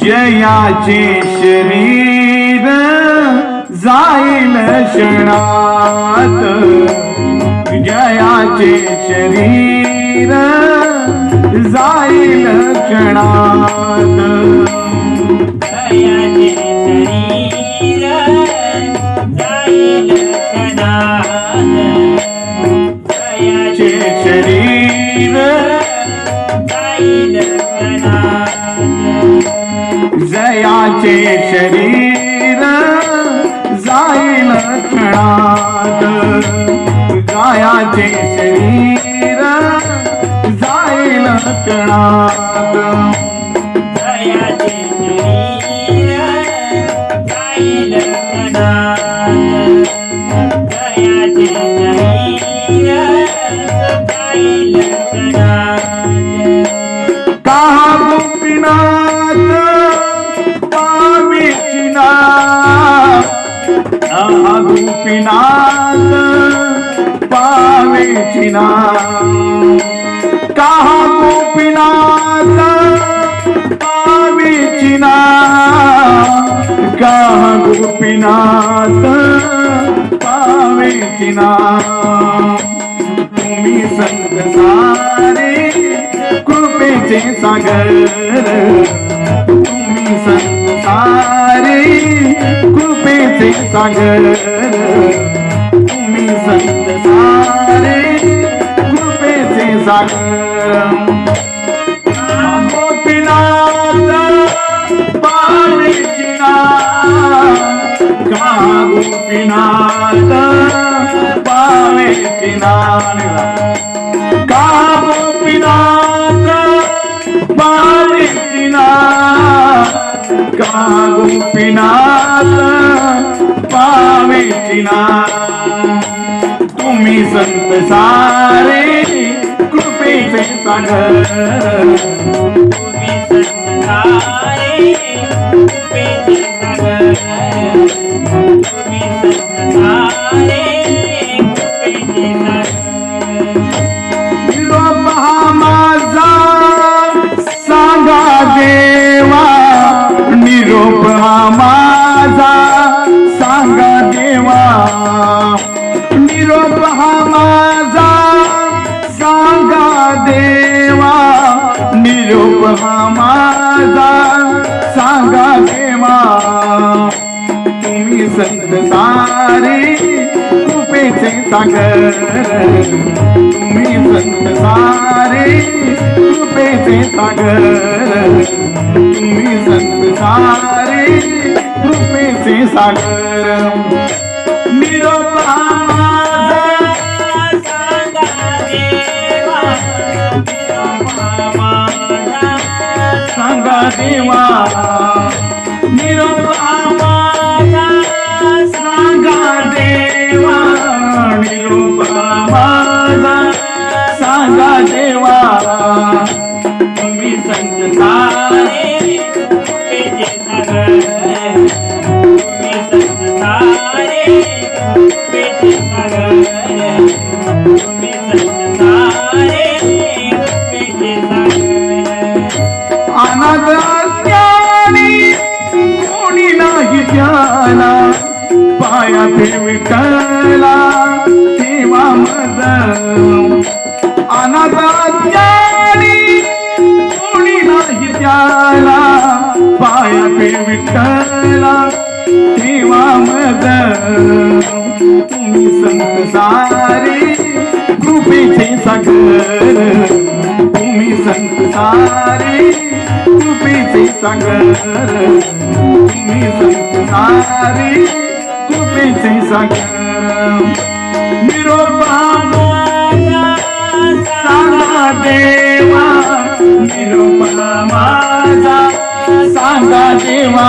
जयाचे शरीर जाईल क्षणात. जयाचे शरीर जाईल क्षणात. जयाचे शरीर जाईल क्षणात. गायाचे शरीर जाईल क्षणात. चिना कहा गोपीनाथ पावीची ना काहा गोपीनाथ पावीची तुम्ही संत सारे कृपेचे सागर। तुम्ही संत सारे कृपेचे सागर। कृपेचे सागर। गोपीनाथ पाणीचिना का गोपीनाथ पाणीचिना का गोपीनाथ पाणीचिना का गोपीनाथ पाणीचिना तुम्ही संत सारे। कृपेचे सागर तुम्ही संसारे कृपेचे सागर तुम्ही तुम्ही संत सारे कृपेचे सागर. तुम्ही संत सारे कृपेचे सागर. तुम्ही संत सारे कृपेचे सागर सांगा देवा. निरोप हा निरोप हा माझा सांगा देवा तुम्ही संत सारे देवा मद तुम्ही संत सारे कृपेचे सागर. तुम्ही संत सारे कृपेचे सागर. तुम्ही संत सारे कृपेचे सागर. निरोपा सांगा देवा. निरोपा माझा सांगा देवा.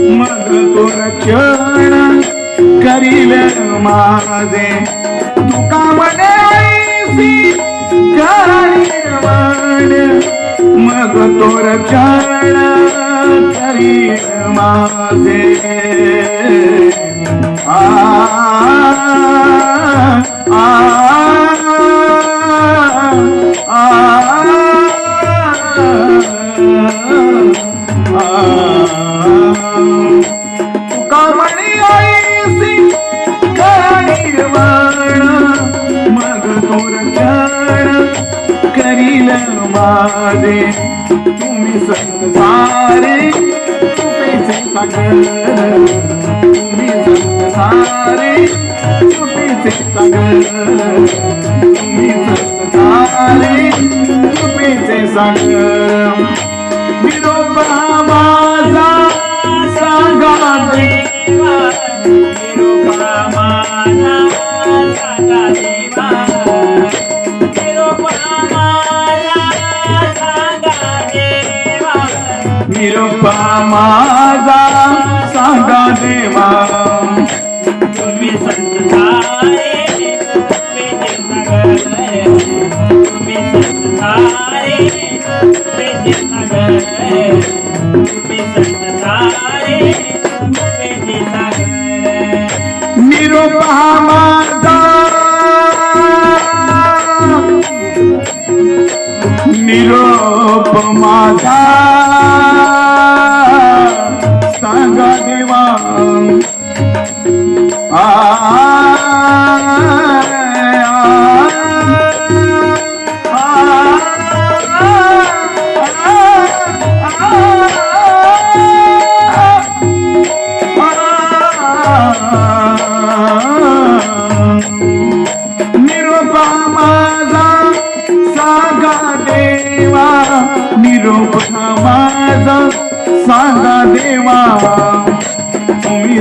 मग तो रक्षण करील माझे. तुका म्हणे मग तो रक्षण करील माझे. आ आ आ. मग करील माझे. तुम्ही संसारे चुपीचे सागर तुम्ही संसारे चुपीचे सागर तुम्ही संसारे चुपीचे सागर निरोप हा माझा माझा माझा सांगा देवा तुम्ही संत सारे तुम्ही संत सारे तुम्ही संत सारे निरोपा माझा निरोप माझा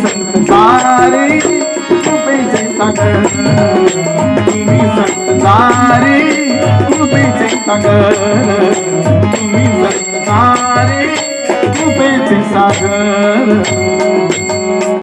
तुम्ही संत सारे कृपेचे सागर तुम्ही संत सारे कृपेचे सागर तुम्ही संत सारे कृपेचे सागर